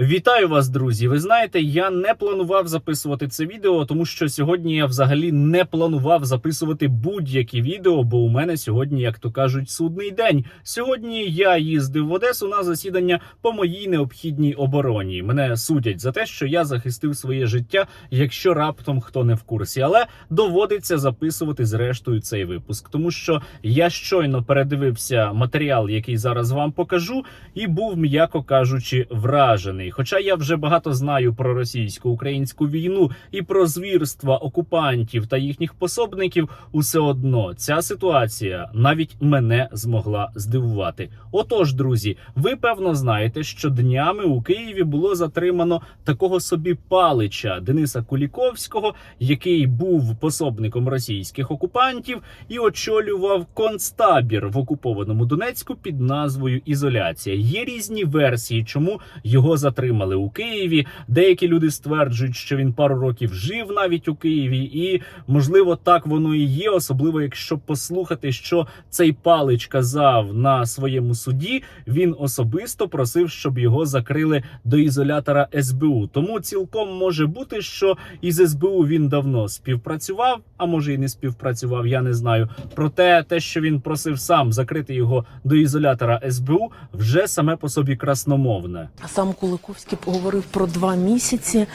Вітаю вас, друзі! Ви знаєте, я не планував записувати це відео, тому що сьогодні я взагалі не планував записувати будь-які відео, бо у мене сьогодні, як то кажуть, судний день. Сьогодні я їздив в Одесу на засідання по моїй необхідній обороні. Мене судять за те, що я захистив своє життя, якщо раптом хто не в курсі, але доводиться записувати зрештою цей випуск, тому що я щойно передивився матеріал, який зараз вам покажу, і був, м'яко кажучи, вражений. Хоча я вже багато знаю про російсько-українську війну і про звірства окупантів та їхніх пособників, усе одно ця ситуація навіть мене змогла здивувати. Отож, друзі, ви певно знаєте, що днями у Києві було затримано такого собі палича Дениса Куліковського, який був пособником російських окупантів і очолював концтабір в окупованому Донецьку під назвою Ізоляція. Є різні версії, чому його затримали у Києві. Деякі люди стверджують, що він пару років жив навіть у Києві, і можливо так воно і є, особливо якщо послухати, що цей палич казав на своєму суді. Він особисто просив, щоб його закрили до ізолятора СБУ. Тому цілком може бути, що із СБУ він давно співпрацював, а може і не співпрацював. Я не знаю. Проте те, що він просив сам закрити його до ізолятора СБУ, вже саме по собі красномовне. Сам Куликовський поговорив про два місяці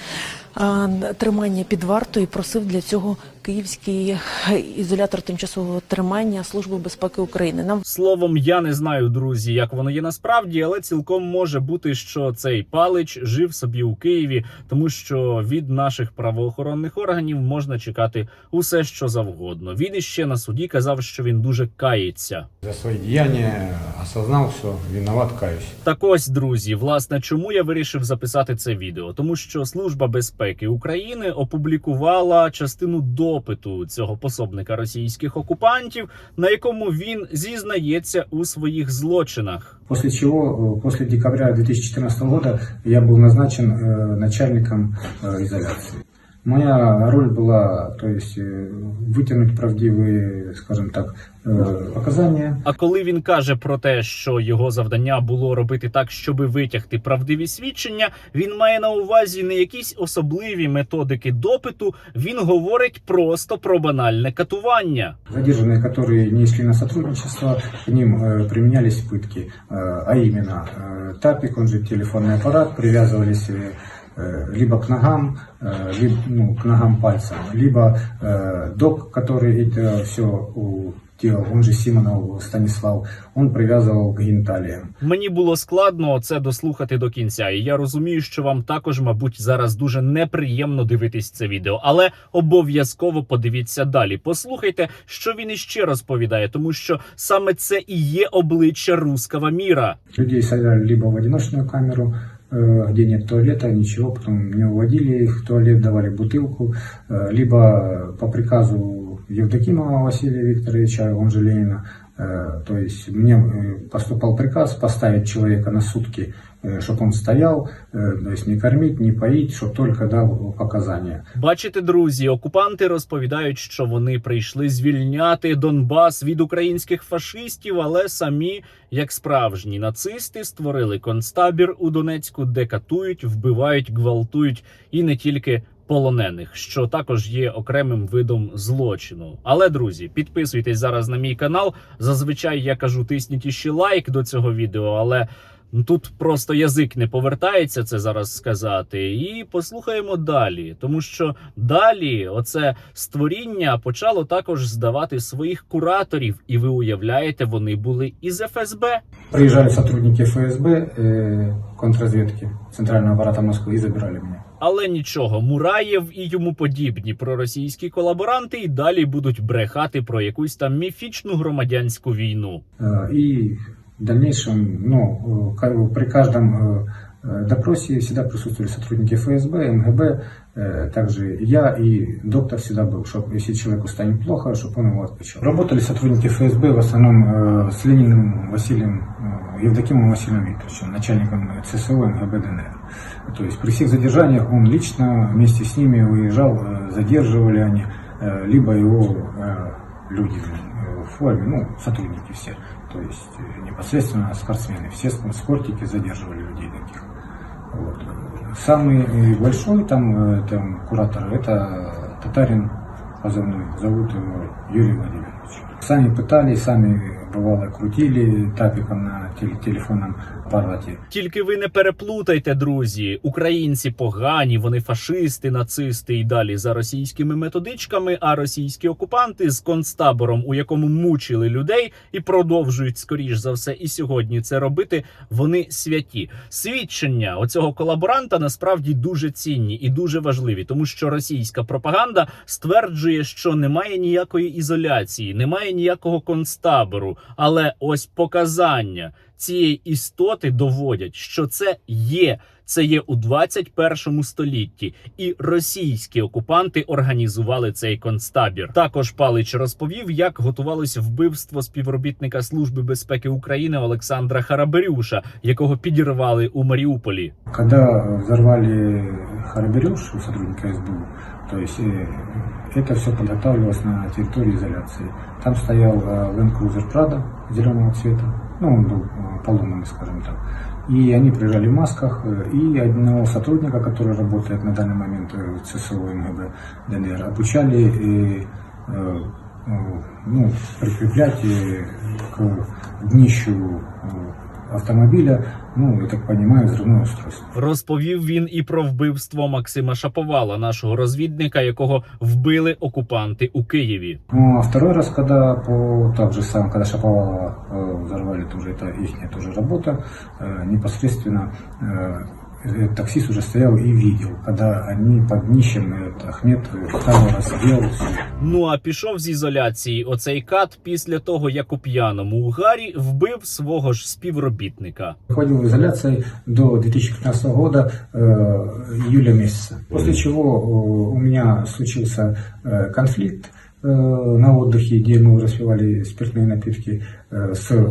тримання під вартою і просив для цього київський ізолятор тимчасового тримання Служби безпеки України. Нам Словом, я не знаю, друзі, як воно є насправді, але цілком може бути, що цей палич жив собі у Києві, тому що від наших правоохоронних органів можна чекати усе, що завгодно. Він іще на суді казав, що він дуже кається. За свои деяния осознал, что виноват, каюсь. Так ось, друзі, власне, чому я вирішив записати це відео? Тому що Служба безпеки України опублікувала частину допиту цього пособника російських окупантів, на якому він зізнається у своїх злочинах. После чего, э, после декабря 2014 года, я был назначен э, начальником э, изоляции. Моя роль была, то есть, э, вытянуть правдивые, скажем так, э, показания, А коли він каже про те, що його завдання було робити так, щоби витягти правдиві свідчення, він має на увазі не якісь особливі методики допиту. Він говорить просто про банальне катування. задержанные, которые не шли на сотрудничество, к ним э, применялись пытки, Э, а именно э, тапик, он же телефонный аппарат, привязывались э, э, либо к ногам, э, либо ну, к ногам пальцем, либо э, док, который это все делал, он же Симонов Станислав, он привязывал к гениталиям. Мені було складно це дослухати до кінця, і я розумію, що вам також, мабуть, зараз дуже неприємно дивитись це відео, але обов'язково подивіться далі. Послухайте, що він іще розповідає, тому що саме це і є обличчя руского міра. Людей сажали либо в одиночную камеру, э, где нет туалета, ничего, потом не уводили их в туалет, давали бутылку, э, либо по приказу Евдокимова Василия Викторовича, он же Ленина, э, то есть мне э, поступал приказ поставить человека на сутки, чтобы он стоял, э, то есть не кормить, не поить, чтобы только дал показания. Бачите, друзі, окупанти розповідають, що вони прийшли звільняти Донбас від українських фашистів, але самі, як справжні нацисти, створили концтабір у Донецьку, де катують, вбивають, гвалтують і не тільки. Полонених, що також є окремим видом злочину. Але друзі, підписуйтесь зараз на мій канал. Зазвичай я кажу, тисніть іще лайк до цього відео, але Ну, Тут просто язик не повертається це зараз сказати, і послухаємо далі, тому що далі оце створіння почало також здавати своїх кураторів, і ви уявляєте, вони були із ФСБ. Приезжали сотрудники ФСБ, э, контрразведки Центрального аппарата Москвы и забирали меня. Але нічого, Мураєв і йому подібні проросійські колаборанти і далі будуть брехати про якусь там міфічну громадянську війну. Э, И в дальнейшем, ну, э, ка- при каждом э, э, допросе всегда присутствовали сотрудники ФСБ, МГБ, э, также я и доктор всегда был, чтобы если человеку станет плохо, чтобы он его отпечатал. Работали сотрудники ФСБ в основном э, с Лениным Василием, э, Евдокимовым Василием Викторовичем, начальником ЦСО МГБ ДНР. То есть при всех задержаниях он лично вместе с ними выезжал, э, задерживали они, э, либо его э, люди э, в форме, ну, сотрудники все. То есть э, непосредственно спортсмены. Все спортики задерживали людей таких. Вот. самый э, большой там, там куратор это татарин позывной, зовут его Юрий Владимирович. Сами пытались, сами бывало крутили тапиком на теле- телефонном аппарате. Тільки ви не переплутайте, друзі. Українці погані, вони фашисти, нацисти і далі за російськими методичками. А російські окупанти з концтабором, у якому мучили людей, і продовжують скоріш за все і сьогодні це робити. Вони святі. Свідчення оцього колаборанта насправді дуже цінні і дуже важливі, тому що російська пропаганда стверджує, що немає ніякої ізоляції, немає ніякого концтабору. Але ось показання цієї істоти доводять, що це є Це є у 21 столітті, і російські окупанти організували цей концтабір. Також Палич розповів, як готувалось вбивство співробітника Служби безпеки України Олександра Хараберюша, якого підірвали у Маріуполі. Когда э, взорвали Хараберюш у сотрудника СБУ, то есть э, это все подготавливалось на территории изоляции. Там стоял э, Land Cruiser Prado зеленого цвета, ну он был э, поломанный, скажем так. И они приезжали в масках, э, и одного сотрудника, который работает на данный момент э, в ЦСО МГБ ДНР, обучали э, э, э, ну, прикреплять э, к днищу э, автомобиля, ну, я так понимаю, взрывное устройство. Розповів він і про вбивство Максима Шаповала, нашого розвідника, якого вбили окупанти у Києві. Ну, а второй раз, когда по так же сам, когда Шаповалова э, взорвали, тоже это их тоже работа, э, непосредственно э, э, таксист уже стоял и видел, когда они под днищем, этот Ахмед э, второй раз делал всё. Ну а пішов з ізоляції оцей кат після того, як у п'яному угарі вбив свого ж співробітника. Ходил в изоляции до 2015 года, э, июля месяца. После чего э, у меня случился э, конфликт э, на отдыхе, где мы распивали спиртные напитки э, с э,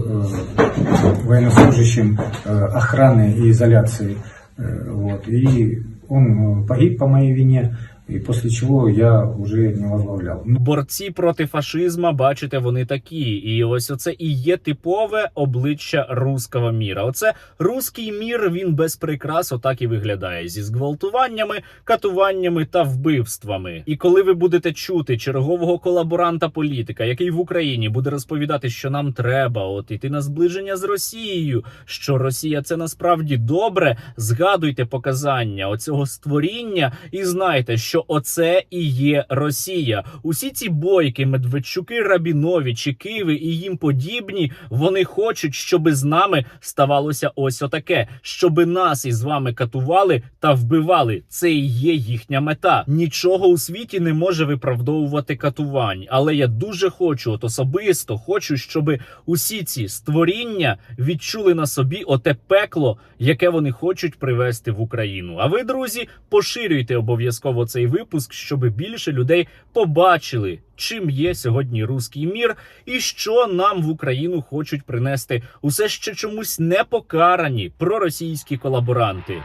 военнослужащим э, охраны и изоляции. Вот. И он э, погиб по моей вине, и после чего я уже не возглавлял. Борці проти фашизма, бачите, вони такі. І ось оце і є типове обличчя руского міра. Оце руський мір. Він без прикрас отак і виглядає зі зґвалтуваннями, катуваннями та вбивствами. І коли ви будете чути чергового колаборанта політика, який в Україні буде розповідати, що нам треба от іти на зближення з Росією, що Росія це насправді добре. Згадуйте показання оцього створіння і знайте, що оце і є Росія. Усі ці бойки, Медведчуки, Рабіновичі, Киви і їм подібні, вони хочуть, щоби з нами ставалося ось отаке, щоби нас із вами катували та вбивали. Це і є їхня мета. Нічого у світі не може виправдовувати катувань. Але я дуже хочу, от особисто хочу, щоби усі ці створіння відчули на собі оте пекло, яке вони хочуть привести в Україну. А ви, друзі, поширюйте обов'язково цей випуск, щоб більше людей побачили, чим є сьогодні руський мір, і що нам в Україну хочуть принести усе ще чомусь не покарані проросійські колаборанти.